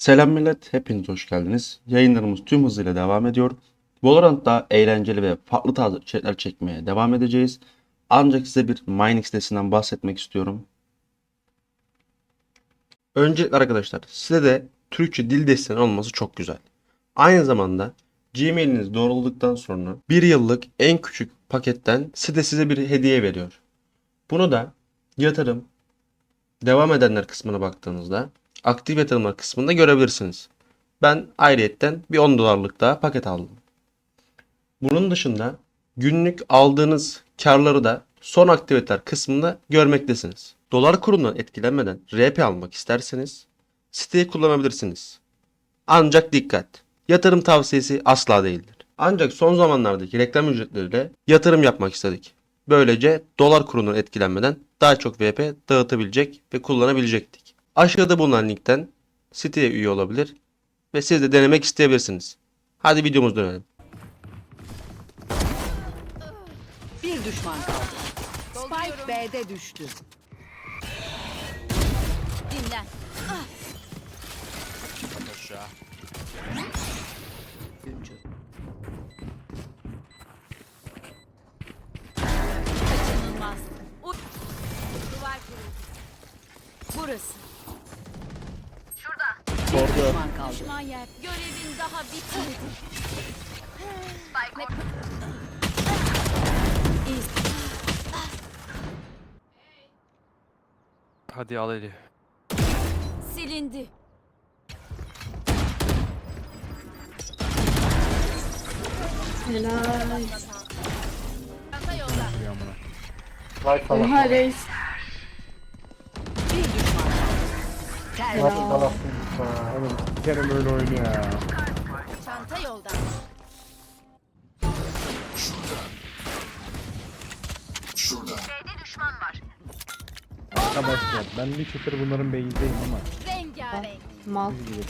Selam millet, hepiniz hoş geldiniz. Yayınlarımız tüm hızıyla devam ediyor. Valorant'ta eğlenceli ve farklı tarzı içerikler çekmeye devam edeceğiz. Ancak size bir mining sitesinden bahsetmek istiyorum. Öncelikle arkadaşlar, sitede Türkçe dil desteni olması çok güzel. Aynı zamanda Gmail'iniz doğruladıktan sonra bir yıllık en küçük paketten site size bir hediye veriyor. Bunu da yatırım, devam edenler kısmına baktığınızda aktif yatırımlar kısmında görebilirsiniz. Ben ayrıyetten bir 10 dolarlık daha paket aldım. Bunun dışında günlük aldığınız karları da son aktiviteler kısmında görmektesiniz. Dolar kurundan etkilenmeden RP almak isterseniz siteyi kullanabilirsiniz. Ancak dikkat! Yatırım tavsiyesi asla değildir. Ancak son zamanlardaki reklam ücretleriyle yatırım yapmak istedik. Böylece dolar kurundan etkilenmeden daha çok VP dağıtabilecek ve kullanabilecektik. Aşağıda bulunan linkten siteye üye olabilir ve siz de denemek isteyebilirsiniz. Hadi videomuza dönelim. Bir düşman kaldı. Spike B'de düştü. Dinlen. Güncü. Kaçınılmaz. Duvar kırıldı. Burası. Düşman yer. Görevin daha bitmedi. Hadi al eli. Silindi. Helal. Çanta yolda. Oha reis. Tertemiz. Oğlum sikerim öyle oyunu. Çanta yolda. Arkadaşlar ben bir çıtır bunların beyindeyim ama. Mal. siz.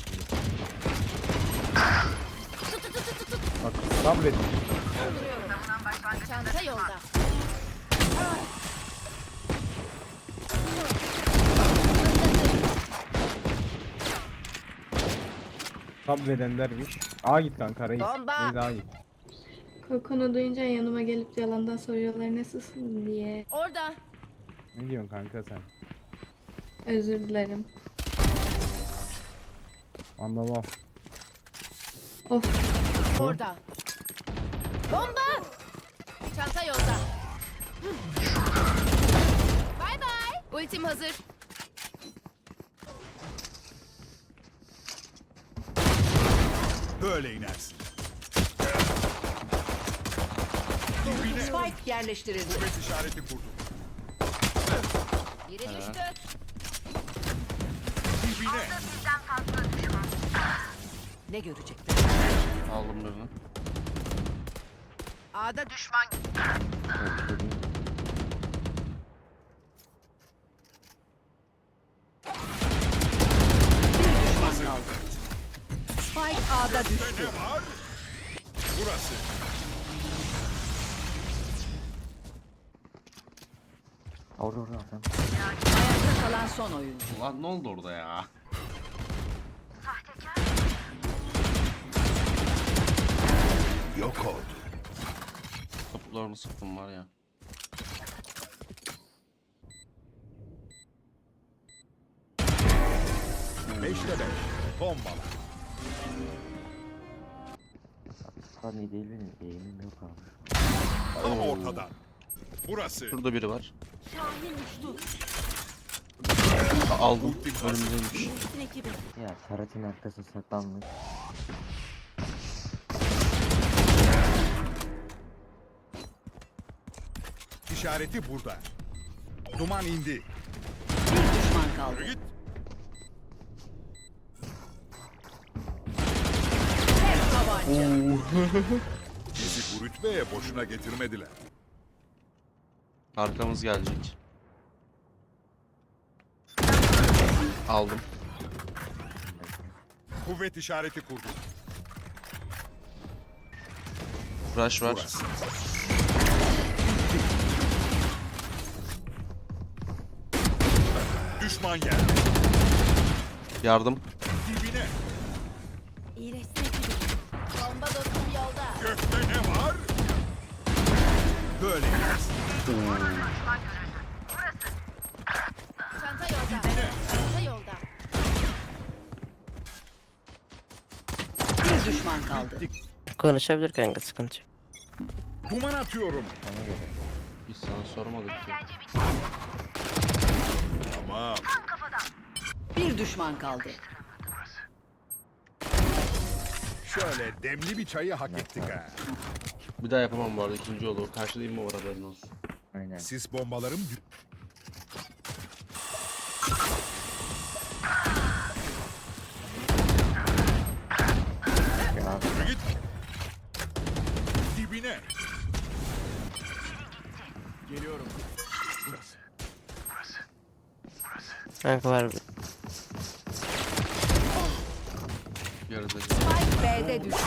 Bak sabredin. Çanta yolda. Sabredenlermiş. A git kanka reis. Bomba. Reis A git. Kokunu duyunca yanıma gelip yalandan soruyorlar nasılsın diye. Orada. Ne diyorsun kanka sen? Özür dilerim. Anlamam. Of. Orada. Bomba. Çanta yolda. Bay bay. Ultim hazır. Böyle inersin. Spike yerleştirildi. Kuvvet işareti kurdum. Biri düştü. Dibine. Ne görecekler? Aldım birini. A'da düşman. A'da düştü. Var? Burası. Ayakta kalan son oyuncu. Lan ne oldu orada ya? Yok oldu. Topuklarını sıktım var ya. Beşte beş. Bombala. Hani değil benim eğimim yok abi. Tam ortadan. Burası. Şurada biri var. Şahin uçtu. Aldım. Önümdeymiş. Üstün ekibi. Ya Tarat'ın arkasına saklanmış. İşareti burada. Duman indi. Bir düşman kaldı. Yürü git. Tabanca. Bizi bu rütbeye boşuna getirmediler. Arkamız gelecek. Aldım. Kuvvet işareti kurdum. Rush var. Burası. Düşman geldi. Yardım. Dibine. Bomba Böyle gelsin. Çanta yolda. Çanta yolda. Bir düşman kaldı. Konuşabilir kanka sıkıntı yok. Duman atıyorum. Biz sana sormadık ki. Tamam. Bir düşman kaldı. Şöyle demli bir çayı hak ettik ha. Bir daha yapamam bu arada ikinci olur. Karşılayayım mı var haberin olsun. Aynen. Sis bombalarım Ya. Dibine. Geliyorum. Burası. Kanka var. Yarıda. Spike B'de düştü.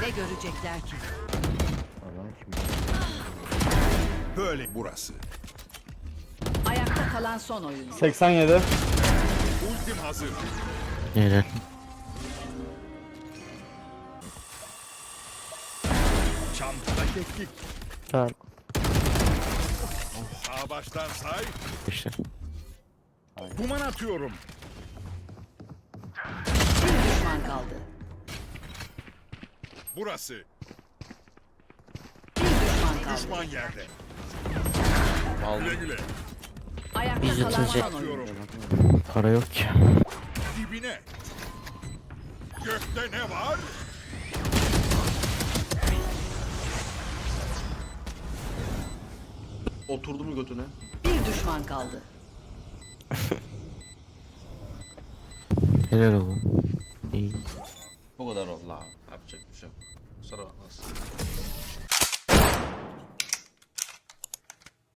Ne görecekler ki? Allah'ım şimdi. Böyle burası. Ayakta kalan son oyuncu. 87. Ultim hazır. Helal. Çantada keklik. Tamam Sağ baştan say. işte. Duman atıyorum. Bir düşman kaldı. Burası. Bir düşman kaldı. Düşman yerde. Aldım. Güle güle. Ayakta Yüz kalan otuz son. Para yok ki. Dibine. Gökte ne var? Oturdu mu götüne? Bir düşman kaldı. Helal oğlum. İyi. Bu kadar oldu abi. Nossa.